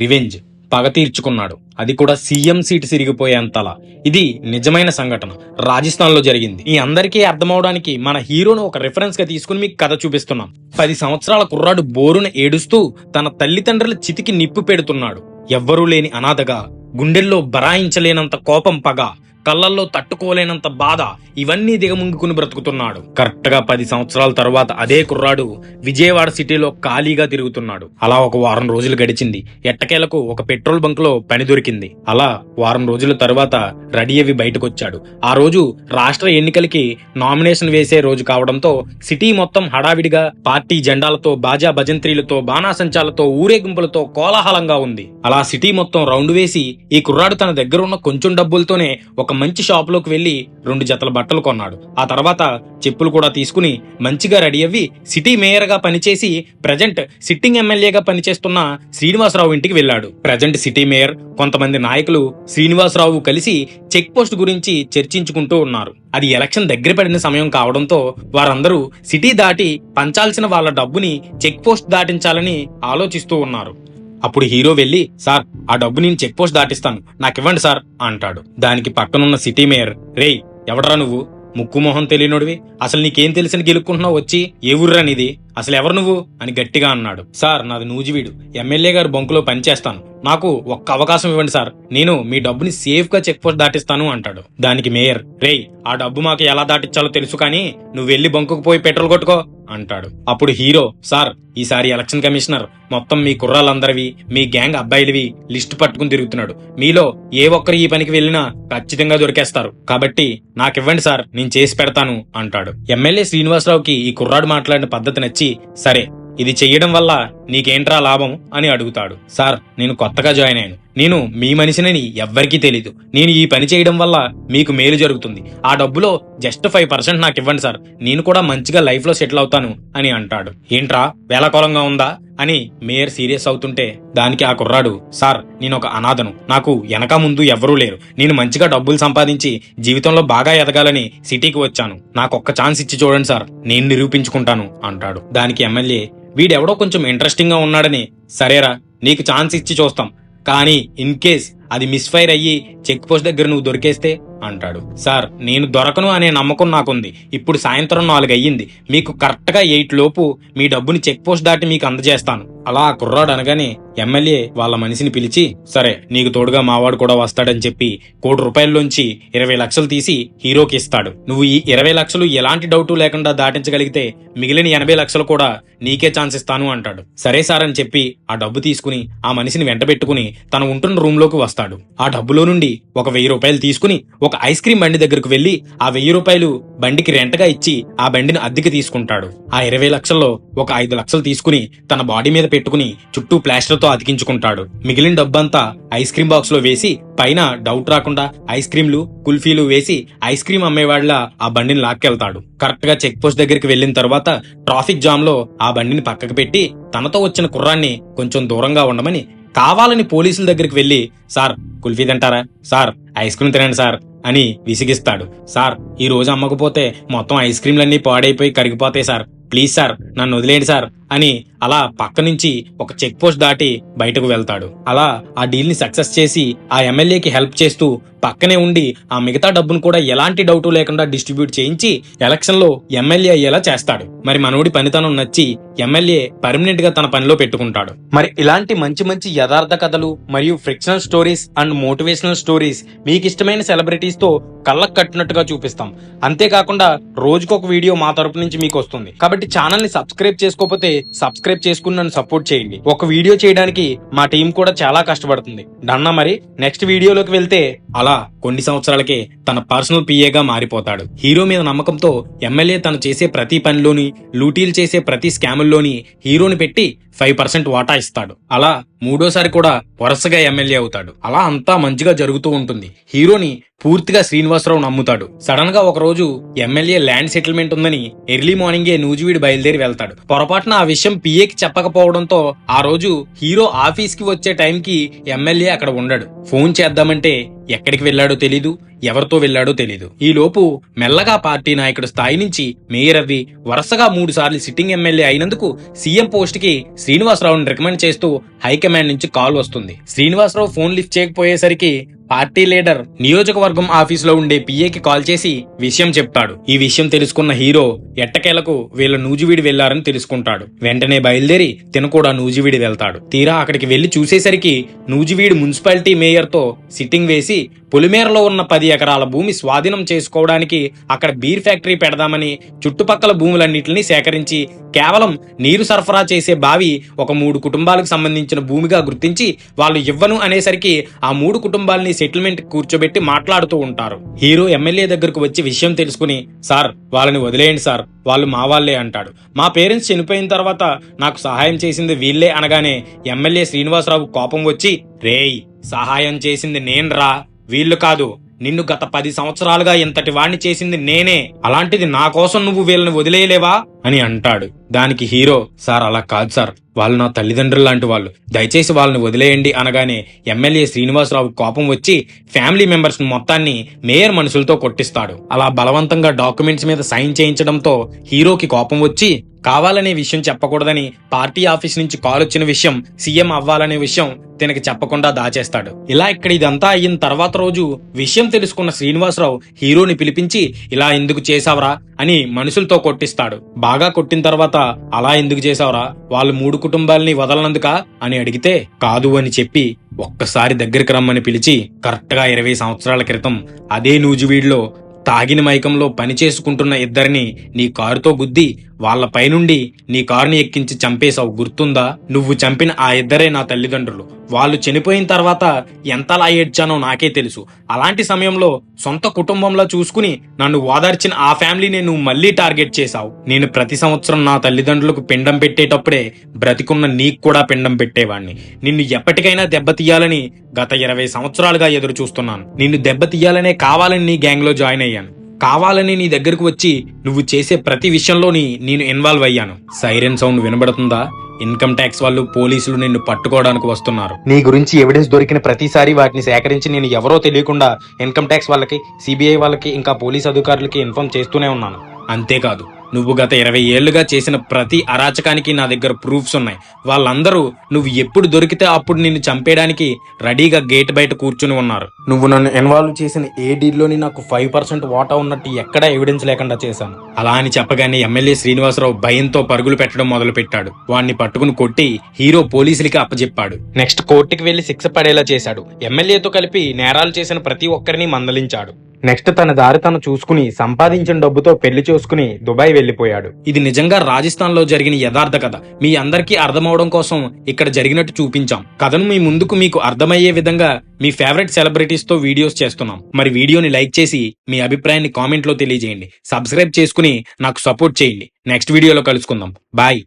Revenge పగ తీర్చుకున్నాడు. అది కూడా సీఎం సీట్ సిరిగిపోయేంతలా. ఇది నిజమైన సంఘటన. రాజస్థాన్లో జరిగింది. ఈ అందరికీ అర్థమవడానికి మన హీరోను ఒక రిఫరెన్స్గా తీసుకుని మీకు కథ చూపిస్తున్నాం. పది సంవత్సరాల కుర్రాడు బోరున ఏడుస్తూ తన తల్లిదండ్రుల చితికి నిప్పు పెడుతున్నాడు. ఎవ్వరూ లేని అనాథగా గుండెల్లో బరాయించలేనంత కోపం పగ. కళ్ళల్లో తట్టుకోలేనంత బాధ ఇవన్నీ దిగముంగుకుని బ్రతుకుతున్నాడు. కరెక్ట్గా పది సంవత్సరాల తర్వాత అదే కుర్రాడు విజయవాడ సిటీలో ఖాళీగా తిరుగుతున్నాడు. అలా ఒక వారం రోజులు గడిచింది. ఎట్టకేలకు ఒక పెట్రోల్ బంక్లో పని దొరికింది. అలా వారం రోజుల తర్వాత రెడీ అవి బయటకొచ్చాడు. ఆ రోజు రాష్ట్ర ఎన్నికలకి నామినేషన్ వేసే రోజు కావడంతో సిటీ మొత్తం హడావిడిగా పార్టీ జెండాలతో బాజా భజంత్రీలతో బాణాసంచాలతో ఊరేగింపులతో కోలాహలంగా ఉంది. అలా సిటీ మొత్తం రౌండ్ వేసి ఈ కుర్రాడు తన దగ్గర ఉన్న కొంచెం డబ్బులతోనే ఒక ఒక మంచి షాపులోకి వెళ్ళి రెండు జతల బట్టలు కొన్నాడు. ఆ తర్వాత చెప్పులు కూడా తీసుకుని మంచిగా రెడీ అవ్వి సిటీ మేయర్గా పనిచేసి ప్రజెంట్ సిట్టింగ్ ఎమ్మెల్యేగా పనిచేస్తున్న శ్రీనివాసరావు ఇంటికి వెళ్ళాడు. ప్రజెంట్ సిటీ మేయర్ కొంతమంది నాయకులు శ్రీనివాసరావు కలిసి చెక్ పోస్ట్ గురించి చర్చించుకుంటూ ఉన్నారు. అది ఎలక్షన్ దగ్గర పడిన సమయం కావడంతో వారందరూ సిటీ దాటి పంచాల్సిన వాళ్ళ డబ్బుని చెక్ పోస్ట్ దాటించాలని ఆలోచిస్తూ ఉన్నారు. అప్పుడు హీరో వెళ్ళి సార్ ఆ డబ్బు నేను చెక్ పోస్ట్ దాటిస్తాను. నాకివ్వండి సార్ అంటాడు. దానికి పక్కనున్న సిటీ మేయర్ రేయ్ ఎవడరా నువ్వు? ముక్కు మొహం తెలియనోడివి. అసలు నీకేం తెలిసిన గెలుక్కుంటున్నావు వచ్చి? ఏ ఊర్రా నీది? అసలు ఎవరు నువ్వు? అని గట్టిగా అన్నాడు. సార్ నాది నూజివీడు ఎమ్మెల్యే గారు బొంకులో పనిచేస్తాను. నాకు ఒక్క అవకాశం ఇవ్వండి సార్. నేను మీ డబ్బుని సేఫ్గా చెక్ పోస్ట్ దాటిస్తాను అంటాడు. దానికి మేయర్ రేయ్ ఆ డబ్బు మాకు ఎలా దాటించాలో తెలుసు కానీ నువ్వు వెళ్ళి బొంకుకు పోయి పెట్రోల్ కొట్టుకో అంటాడు. అప్పుడు హీరో సార్ ఈసారి ఎలక్షన్ కమిషనర్ మొత్తం మీ కుర్రాళ్ళందరివి మీ గ్యాంగ్ అబ్బాయిలవి లిస్ట్ పట్టుకుని తిరుగుతున్నాడు. మీలో ఏ ఒక్కరు ఈ పనికి వెళ్ళినా ఖచ్చితంగా దొరికేస్తారు. కాబట్టి నాకివ్వండి సార్ నేను చేసి పెడతాను అంటాడు. ఎమ్మెల్యే శ్రీనివాసరావుకి ఈ కుర్రాడు మాట్లాడిన పద్ధతి నచ్చి సరే ఇది చెయ్యడం వల్ల నీకేంట్రా లాభం? అని అడుగుతాడు. సార్ నేను కొత్తగా జాయిన్ అయ్యాను. నేను మీ మనిషినని ఎవ్వరికీ తెలీదు. నేను ఈ పని చేయడం వల్ల మీకు మేలు జరుగుతుంది. ఆ డబ్బులో జస్ట్ ఫైవ్ పర్సెంట్ నాకు ఇవ్వండి సార్. నేను కూడా మంచిగా లైఫ్లో సెటిల్ అవుతాను అని అంటాడు. ఏంట్రా వేలకోలంగా ఉందా? అని మేయర్ సీరియస్ అవుతుంటే దానికి ఆ కుర్రాడు సార్ నేను ఒక అనాథను. నాకు వెనక ముందు ఎవరూ లేరు. నేను మంచిగా డబ్బులు సంపాదించి జీవితంలో బాగా ఎదగాలని సిటీకి వచ్చాను. నాకు ఒక్క ఛాన్స్ ఇచ్చి చూడండి సార్. నేను నిరూపించుకుంటాను అంటాడు. దానికి ఎమ్మెల్యే వీడెవడో కొంచెం ఇంట్రెస్టింగ్గా ఉన్నాడని. సరేరా నీకు ఛాన్స్ ఇచ్చి చూస్తాం. కానీ ఇన్ కేస్ అది మిస్ఫైర్ అయ్యి చెక్ పోస్ట్ దగ్గర నువ్వు దొరికేస్తే అంటాడు. సార్ నేను దొరకను అనే నమ్మకం నాకుంది. ఇప్పుడు సాయంత్రం నాలుగు అయ్యింది మీకు కరెక్ట్గా ఎయిట్ లోపు మీ డబ్బుని చెక్ పోస్ట్ దాటి మీకు అందజేస్తాను. అలా ఆ కుర్రాడు అనగానే ఎమ్మెల్యే వాళ్ళ మనిషిని పిలిచి సరే నీకు తోడుగా మావాడు కూడా వస్తాడని చెప్పి కోటి రూపాయల్లోంచి ఇరవై లక్షలు తీసి హీరోకి ఇస్తాడు. నువ్వు ఈ ఇరవై లక్షలు ఎలాంటి డౌటు లేకుండా దాటించగలిగితే మిగిలిన ఎనభై లక్షలు కూడా నీకే ఛాన్స్ ఇస్తాను అంటాడు. సరే సార్ అని చెప్పి ఆ డబ్బు తీసుకుని ఆ మనిషిని వెంట పెట్టుకుని తను ఉంటున్న రూమ్లోకి వస్తాడు. ఆ డబ్బులో నుండి ఒక వెయ్యి రూపాయలు తీసుకుని ఒక ఐస్ క్రీమ్ బండి దగ్గరకు వెళ్ళి ఆ వెయ్యి రూపాయలు బండికి రెంటగా ఇచ్చి ఆ బండిని అద్దెకి తీసుకుంటాడు. ఆ ఇరవై లక్షల్లో ఒక ఐదు లక్షలు తీసుకుని తన బాడీ మీద పెట్టుకుని చుట్టూ ప్లాస్టర్తో అతికించుకుంటాడు. మిగిలిన డబ్బంతా ఐస్ క్రీమ్ బాక్స్లో వేసి పైన డౌట్ రాకుండా ఐస్ క్రీమ్లు కుల్ఫీలు వేసి ఐస్ క్రీమ్ అమ్మేవాళ్ళ ఆ బండిని లాక్కెళ్తాడు. కరెక్ట్గా చెక్ పోస్ట్ దగ్గరికి వెళ్ళిన తర్వాత ట్రాఫిక్ జామ్లో ఆ బండిని పక్కకు పెట్టి తనతో వచ్చిన కుర్రాన్ని కొంచెం దూరంగా ఉండమని కావాలని పోలీసుల దగ్గరికి వెళ్ళి సార్ కుల్ఫీ తింటారా? సార్ ఐస్ క్రీమ్ తినండి సార్. అని విసిగిస్తాడు. సార్ ఈ రోజు అమ్మకపోతే మొత్తం ఐస్ క్రీమ్లన్నీ పాడైపోయి కరిగిపోతాయి సార్. ప్లీజ్ సార్ నన్ను వదిలేయండి సార్. అని అలా పక్క నుంచి ఒక చెక్ పోస్ట్ దాటి బయటకు వెళ్తాడు. అలా ఆ డీల్ని సక్సెస్ చేసి ఆ ఎమ్మెల్యేకి హెల్ప్ చేస్తూ పక్కనే ఉండి ఆ మిగతా డబ్బును కూడా ఎలాంటి డౌట్ లేకుండా డిస్ట్రిబ్యూట్ చేయించి ఎలక్షన్లో ఎమ్మెల్యే అయ్యేలా చేస్తాడు. మరి మనోడి పనితనం నచ్చి ఎమ్మెల్యే పర్మనెంట్గా తన పనిలో పెట్టుకుంటాడు. మరి ఇలాంటి మంచి మంచి యథార్థ కథలు మరియు fictional stories and motivational stories మీకు ఇష్టమైన సెలబ్రిటీస్తో కళ్ళకు కట్టినట్టుగా చూపిస్తాం. అంతేకాకుండా రోజుకొక వీడియో మా తరపు నుంచి మీకు వస్తుంది. కాబట్టి ఛానల్ని సబ్స్క్రైబ్ చేసుకోకపోతే సబ్స్క్రైబ్ చేసుకుని నన్ను సపోర్ట్ చేయండి. ఒక వీడియో చేయడానికి మా టీం కూడా చాలా కష్టపడుతుంది. డన్నా మరి నెక్స్ట్ వీడియోలోకి వెళ్తే అలా కొన్ని సంవత్సరాలకే తన పర్సనల్ పిఏగా మారిపోతాడు. హీరో మీద నమ్మకంతో ఎమ్మెల్యే తను చేసే ప్రతి పనిలోని లూటీలు చేసే ప్రతి స్కాముల్లోని హీరోని పెట్టి ఫైవ్ పర్సెంట్ వాటా ఇస్తాడు. అలా మూడోసారి కూడా వరుసగా ఎమ్మెల్యే అవుతాడు. అలా అంతా మంచిగా జరుగుతూ ఉంటుంది. హీరోని పూర్తిగా శ్రీనివాసరావు నమ్ముతాడు. సడన్గా ఒక రోజు ఎమ్మెల్యే ల్యాండ్ సెటిల్మెంట్ ఉందని ఎర్లీ మార్నింగే నూజివీడు బయలుదేరి వెళ్తాడు. పొరపాటున ఆ విషయం పిఏకి చెప్పకపోవడంతో ఆ రోజు హీరో ఆఫీస్కి వచ్చే టైంకి ఎమ్మెల్యే అక్కడ ఉండడు. ఫోన్ చేద్దామంటే ఎక్కడికి వెళ్ళాడో తెలీదు ఎవరితో వెళ్ళాడో తెలీదు. ఈలోపు మెల్లగా పార్టీ నాయకుడు స్థాయి నుంచి మేయర్ అవ్వి వరుసగా మూడు సార్లు సిట్టింగ్ ఎమ్మెల్యే అయినందుకు సీఎం పోస్ట్కి శ్రీనివాసరావును రికమెండ్ చేస్తూ హైకమాండ్ నుంచి కాల్ వస్తుంది. శ్రీనివాసరావు ఫోన్ లిఫ్ట్ చేయకపోయేసరికి పార్టీ లీడర్ నియోజకవర్గం ఆఫీసులో ఉండే పిఏకి కాల్ చేసి విషయం చెప్తాడు. ఈ విషయం తెలుసుకున్న హీరో ఎట్టకేలకు వీళ్ళ నూజివీడి వెళ్ళారని తెలుసుకుంటాడు. వెంటనే బయలుదేరి తిన కూడా నూజివీడి వెళ్తాడు. తీరా అక్కడికి వెళ్ళి చూసేసరికి నూజివీడి మున్సిపాలిటీ మేయర్తో సిట్టింగ్ వేసి పొలిమేరలో ఉన్న పది ఎకరాల భూమి స్వాధీనం చేసుకోవడానికి అక్కడ బీర్ ఫ్యాక్టరీ పెడదామని చుట్టుపక్కల భూములన్నింటినీ సేకరించి కేవలం నీరు సరఫరా చేసే బావి ఒక మూడు కుటుంబాలకు సంబంధించిన భూమిగా గుర్తించి వాళ్ళు ఇవ్వను అనేసరికి ఆ మూడు కుటుంబాలని సెటిల్మెంట్ కూర్చోబెట్టి మాట్లాడుతూ ఉంటారు. హీరో ఎమ్మెల్యే దగ్గరకు వచ్చి విషయం తెలుసుకుని సార్ వాళ్ళని వదిలేయండి సార్ వాళ్ళు మా వాళ్ళే అంటాడు. మా పేరెంట్స్ చనిపోయిన తర్వాత నాకు సహాయం చేసింది వీళ్ళే అనగానే ఎమ్మెల్యే శ్రీనివాసరావు కోపం వచ్చి రేయ్ సహాయం చేసింది నేన్రా వీళ్ళు కాదు నిన్ను గత పది సంవత్సరాలుగా ఇంతటి వాణ్ణి చేసింది నేనే. అలాంటిది నా కోసం నువ్వు వీళ్ళని వదిలేయలేవా? అని అంటాడు. దానికి హీరో సార్ అలా కాదు సార్. వాళ్ళు నా తల్లిదండ్రులు లాంటి వాళ్ళు. దయచేసి వాళ్ళని వదిలేయండి. అనగానే ఎమ్మెల్యే శ్రీనివాసరావు కోపం వచ్చి ఫ్యామిలీ మెంబర్స్ మొత్తాన్ని మేయర్ మనుషులతో కొట్టిస్తాడు. అలా బలవంతంగా డాక్యుమెంట్స్ మీద సైన్ చేయించడంతో హీరోకి కోపం వచ్చి కావాలనే విషయం చెప్పకూడదని పార్టీ ఆఫీస్ నుంచి కాల్ వచ్చిన విషయం సీఎం అవ్వాలనే విషయం తనకి చెప్పకుండా దాచేస్తాడు. ఇలా ఇక్కడ ఇదంతా అయిన తర్వాత రోజు విషయం తెలుసుకున్న శ్రీనివాసరావు హీరోని పిలిపించి ఇలా ఎందుకు చేశావరా? అని మనుషులతో కొట్టిస్తాడు. బాగా కొట్టిన తర్వాత అలా ఎందుకు చేశావరా? వాళ్ళు మూడు కుటుంబాలని వదలనందుక? అని అడిగితే కాదు అని చెప్పి ఒక్కసారి దగ్గరికి రమ్మని పిలిచి కరెక్ట్గా ఇరవై సంవత్సరాల క్రితం అదే నూజివీడులో తాగిన మైకంలో పని చేసుకుంటున్న ఇద్దరిని నీ కారుతో గుద్ది వాళ్ళ పైనుండి నీ కారుని ఎక్కించి చంపేశావు గుర్తుందా? నువ్వు చంపిన ఆ ఇద్దరే నా తల్లిదండ్రులు. వాళ్ళు చనిపోయిన తర్వాత ఎంతలా ఏడ్చానో నాకే తెలుసు. అలాంటి సమయంలో సొంత కుటుంబంలో చూసుకుని నన్ను ఓదార్చిన ఆ ఫ్యామిలీని నువ్వు మళ్ళీ టార్గెట్ చేశావు. నేను ప్రతి సంవత్సరం నా తల్లిదండ్రులకు పిండం పెట్టేటప్పుడే బ్రతికున్న నీకు కూడా పిండం పెట్టేవాణ్ణి. నిన్ను ఎప్పటికైనా దెబ్బతీయాలని గత ఇరవై సంవత్సరాలుగా ఎదురు చూస్తున్నాను నిన్ను దెబ్బతీయాలనే కావాలని నీ గ్యాంగ్లో జాయిన్ అయ్యాను. కావాలని నీ దగ్గరకు వచ్చి నువ్వు చేసే ప్రతి విషయంలోని నేను ఇన్వాల్వ్ అయ్యాను. సైరన్ సౌండ్ వినబడుతుందా? ఇన్కమ్ ట్యాక్స్ వాళ్ళు పోలీసులు నిన్ను పట్టుకోవడానికి వస్తున్నారు. నీ గురించి ఎవిడెన్స్ దొరికిన ప్రతిసారి వాటిని సేకరించి నేను ఎవరో తెలియకుండా ఇన్కమ్ ట్యాక్స్ వాళ్ళకి సిబిఐ వాళ్ళకి ఇంకా పోలీస్ అధికారులకి ఇన్ఫార్మ్ చేస్తూనే ఉన్నాను. అంతేకాదు. నువ్వు గత ఇరవై ఏళ్ళుగా చేసిన ప్రతి అరాచకానికి నా దగ్గర ప్రూఫ్స్ ఉన్నాయి. వాళ్ళందరూ నువ్వు ఎప్పుడు దొరికితే అప్పుడు నిన్ను చంపేయడానికి రెడీగా గేట్ బయట కూర్చుని ఉన్నారు. నువ్వు నన్ను ఇన్వాల్వ్ చేసిన ఏ డీల్లోని నాకు ఫైవ్ పర్సెంట్ వాటా ఉన్నట్టు ఎక్కడా ఎవిడెన్స్ లేకుండా చేశాను. అలా అని చెప్పగానే ఎమ్మెల్యే శ్రీనివాసరావు భయంతో పరుగులు పెట్టడం మొదలు పెట్టాడు పట్టుకుని కొట్టి హీరో పోలీసులకి అప్పజెప్పాడు. నెక్స్ట్ కోర్టుకి వెళ్ళి శిక్ష పడేలా చేశాడు. ఎమ్మెల్యేతో కలిపి నేరాలు చేసిన ప్రతి ఒక్కరిని మందలించాడు. నెక్స్ట్ తన దారి తను చూసుకుని సంపాదించిన డబ్బుతో పెళ్ళి చూసుకుని దుబాయ్ వెళ్ళిపోయాడు ఇది నిజంగా రాజస్థాన్లో జరిగిన యథార్థ కథ. మీ అందరికీ అర్థమవడం కోసం ఇక్కడ జరిగినట్టు చూపించాం. కథను మీ ముందుకు మీకు అర్థమయ్యే విధంగా మీ ఫేవరెట్ సెలబ్రిటీస్తో వీడియోస్ చేస్తున్నాం. మరి వీడియోని లైక్ చేసి మీ అభిప్రాయాన్ని కామెంట్లో తెలియజేయండి. సబ్స్క్రైబ్ చేసుకుని నాకు సపోర్ట్ చేయండి. నెక్స్ట్ వీడియోలో కలుసుకుందాం. బాయ్.